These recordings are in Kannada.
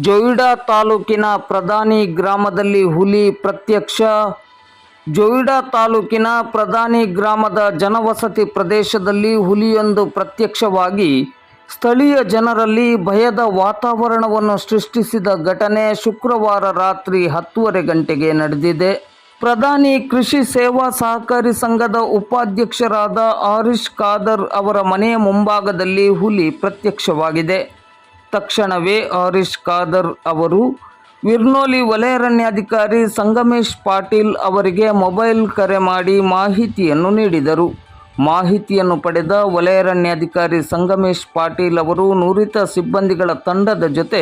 ಜೊಯಿಡಾ ತಾಲೂಕಿನ ಪ್ರಧಾನಿ ಗ್ರಾಮದಲ್ಲಿ ಹುಲಿ ಪ್ರತ್ಯಕ್ಷ. ಜೊಯಿಡಾ ತಾಲೂಕಿನ ಪ್ರಧಾನಿ ಗ್ರಾಮದ ಜನವಸತಿ ಪ್ರದೇಶದಲ್ಲಿ ಹುಲಿಯೊಂದು ಪ್ರತ್ಯಕ್ಷವಾಗಿ ಸ್ಥಳೀಯ ಜನರಲ್ಲಿ ಭಯದ ವಾತಾವರಣವನ್ನು ಸೃಷ್ಟಿಸಿದ ಘಟನೆ ಶುಕ್ರವಾರ ರಾತ್ರಿ ಹತ್ತುವರೆ ಗಂಟೆಗೆ ನಡೆದಿದೆ. ಪ್ರಧಾನಿ ಕೃಷಿ ಸೇವಾ ಸಹಕಾರಿ ಸಂಘದ ಉಪಾಧ್ಯಕ್ಷರಾದ ಆರೀಶ್ ಖಾದರ್ ಅವರ ಮನೆಯ ಮುಂಭಾಗದಲ್ಲಿ ಹುಲಿ ಪ್ರತ್ಯಕ್ಷವಾಗಿದೆ. ತಕ್ಷಣವೇ ಹರೀಶ್ ಖಾದರ್ ಅವರು, ವಿರ್ನೋಲಿ ವಲಯಾರಣ್ಯಾಧಿಕಾರಿ ಸಂಗಮೇಶ್ ಪಾಟೀಲ್ ಅವರಿಗೆ ಮೊಬೈಲ್ ಕರೆ ಮಾಡಿ ಮಾಹಿತಿಯನ್ನು ನೀಡಿದರು. ಮಾಹಿತಿಯನ್ನು ಪಡೆದ ವಲಯಾರಣ್ಯಾಧಿಕಾರಿ ಸಂಗಮೇಶ್ ಪಾಟೀಲ್ ಅವರು ನುರಿತ ಸಿಬ್ಬಂದಿಗಳ ತಂಡದ ಜೊತೆ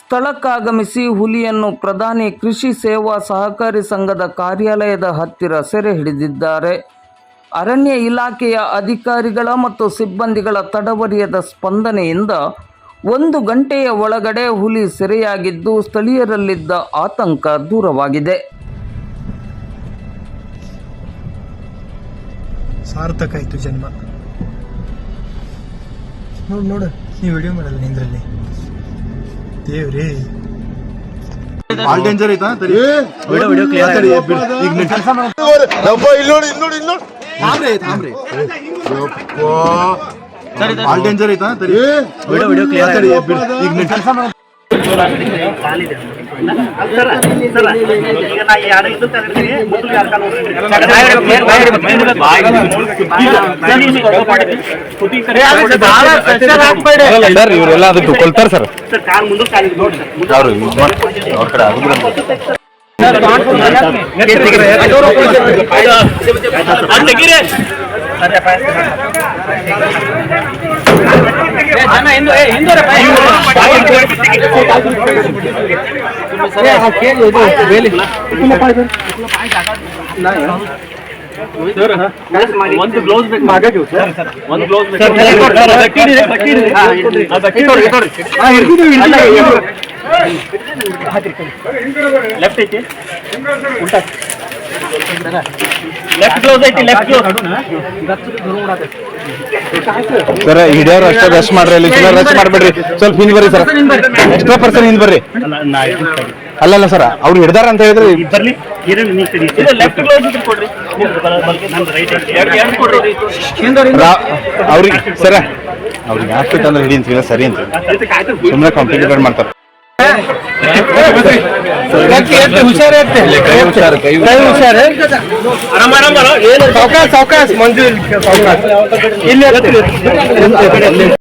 ಸ್ಥಳಕ್ಕಾಗಮಿಸಿ ಹುಲಿಯನ್ನು ಪ್ರಧಾನಿ ಕೃಷಿ ಸೇವಾ ಸಹಕಾರಿ ಸಂಘದ ಕಾರ್ಯಾಲಯದ ಹತ್ತಿರ ಸೆರೆ ಹಿಡಿದಿದ್ದಾರೆ. ಅರಣ್ಯ ಇಲಾಖೆಯ ಅಧಿಕಾರಿಗಳ ಮತ್ತು ಸಿಬ್ಬಂದಿಗಳ ತಡವರಿಯದ ಸ್ಪಂದನೆಯಿಂದ ಒಂದು ಗಂಟೆಯ ಒಳಗಡೆ ಹುಲಿ ಸೆರೆಯಾಗಿದ್ದು ಸ್ಥಳೀಯರಲ್ಲಿದ್ದ ಆತಂಕ ದೂರವಾಗಿದೆ. ಸಾರ್ಥಕ ಆಯ್ತು ಜನ್ಮ. ನೋಡು ನೋಡು ನೀವು ವಿಡಿಯೋ ಮಾಡಲ್ಲ ನಿಂದ್ರಲ್ಲಿ ದೇವ್ರಿ. ಡೇಂಜರ್ ಐತಾ? ತಡಿ. ವಿಡಿಯೋ ವಿಡಿಯೋ ಕ್ಲಿಯರ್ ಈಗ ನಿನ್ ಕೆಲಸ ಯಪ್ಪ ಇಲ್ಲಿ ನೋಡಿ ಇಲ್ಲಿ ನೋಡಿ ಇಲ್ಲಿ ನೋಡಿ. ತಾಮ್ರೆ ತಾಮ್ರೆ ಯಪ್ಪ. ಭಾಳ ಡೇಂಜರ್ ಐತಾ? ತಡಿ. ವಿಡಿಯೋ ವಿಡಿಯೋ ಕ್ಲಿಯರ್ ಈಗ ನಿನ್ ಕೆಲಸ ಸರ್ ಇವರೆಲ್ಲ ಅದಕ್ಕೆ ಕೊಲ್ತಾರ ಸರ್ ಅವ್ರು ಅವ್ರ ಕಡೆ ಆಗುದಿಲ್ಲ ಒಂದು ಗ್ಲೌಸ್ ಬೇಕು. ಒಂದು ಗ್ಲೌಸ್ ಲೆಫ್ಟ್ ಐತಿ? ಲೆಫ್ಟ್ ಗ್ಲೌಸ್ ಐತಿ ಲೆಫ್ಟ್ ಗ್ಲೌಸ್ ಸರ್ ಹಿಡಿಯೋರ್ ಅಷ್ಟೇ ರಶ್ ಮಾಡ್ರಿ ಅಲ್ಲಿ ಸರ್ ರಶ್ ಮಾಡ್ಬೇಡ್ರಿ. ಸ್ವಲ್ಪ ಹಿಂದ್ ಬರ್ರಿ ಸರ್. ಎಕ್ಸ್ಟ್ರಾ ಪರ್ಸನ್ ಹಿಂದ್ ಬರ್ರಿ. ಅಲ್ಲಲ್ಲ ಸರ್ ಅವ್ರು ಹಿಡ್ದಾರ ಅಂತ ಹೇಳಿದ್ರೆ ಅವ್ರಿಗೆ ಸರ ಅವ್ರಿಗೆ ಆಗ್ತೈತೆ ಅಂದ್ರೆ ಹಿಡಿ ಅಂತ ಸರಿ ಅಂತ ಸುಮ್ಮನೆ ಕಾಂಪ್ಲಿಕೇಟೆಡ್ ಮಾಡ್ತಾರೆ. ಹುಷಾರು ಸಾವಕಾಶ ಸಾವಕಾಶ ಮಂಜು ಸಾವಕಾಶ ಇಲ್ಲಿ